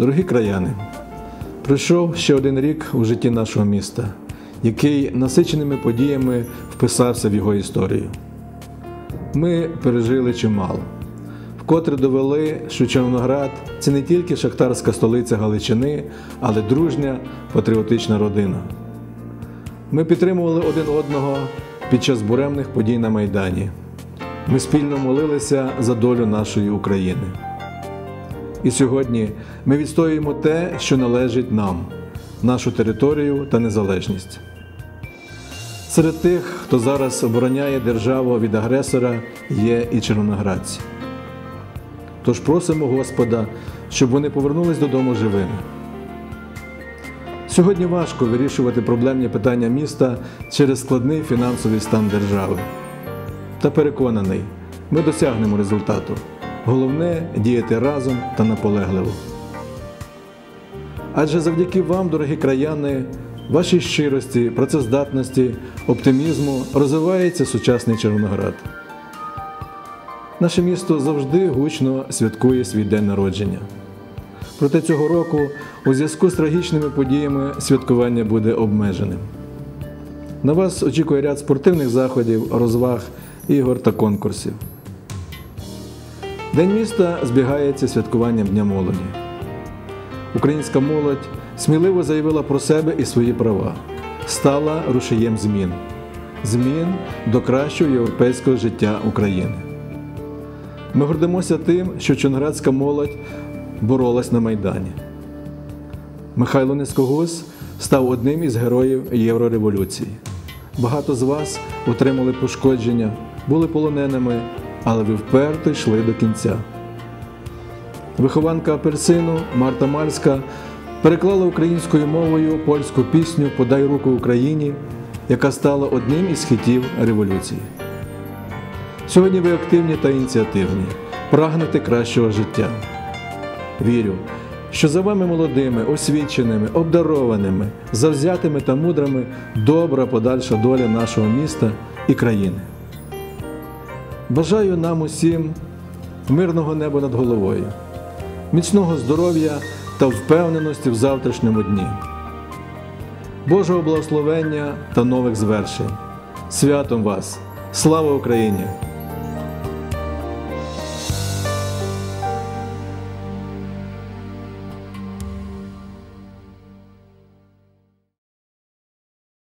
Дорогі краяни, пройшов ще один рік у житті нашого міста, який насиченими подіями вписався в його історію. Ми пережили чимало, вкотре довели, що Чорноград це не тільки шахтарська столиця Галичини, але дружня патріотична родина. Ми підтримували один одного під час буремних подій на Майдані. Ми спільно молилися за долю нашої України. І сьогодні ми відстоюємо те, що належить нам, нашу територію та незалежність. Серед тих, хто зараз обороняє державу від агресора, є і червоноградці. Тож просимо Господа, щоб вони повернулись додому живими. Сьогодні важко вирішувати проблемні питання міста через складний фінансовий стан держави. Та переконаний, ми досягнемо результату. Головне діяти разом та наполегливо. Адже завдяки вам, дорогі краяни, вашій щирості, працездатності, оптимізму розвивається сучасний Червоноград. Наше місто завжди гучно святкує свій день народження. Проте цього року у зв'язку з трагічними подіями святкування буде обмеженим. На вас очікує ряд спортивних заходів, розваг, ігор та конкурсів. День міста збігається святкуванням Дня молоді. Українська молодь сміливо заявила про себе і свої права, стала рушієм змін, змін до кращого європейського життя України. Ми гордимося тим, що чонградська молодь боролась на Майдані. Михайло Нескогус став одним із героїв Єврореволюції. Багато з вас отримали пошкодження, були полоненими, але ви вперто йшли до кінця. Вихованка апельсину Марта Мальська переклала українською мовою польську пісню Подай руку Україні, яка стала одним із хітів революції. Сьогодні ви активні та ініціативні, прагнете кращого життя. Вірю, що за вами молодими, освіченими, обдарованими, завзятими та мудрими добра подальша доля нашого міста і країни. Бажаю нам усім мирного неба над головою, міцного здоров'я та впевненості в завтрашньому дні, Божого благословення та нових звершень. Святом вас! Слава Україні!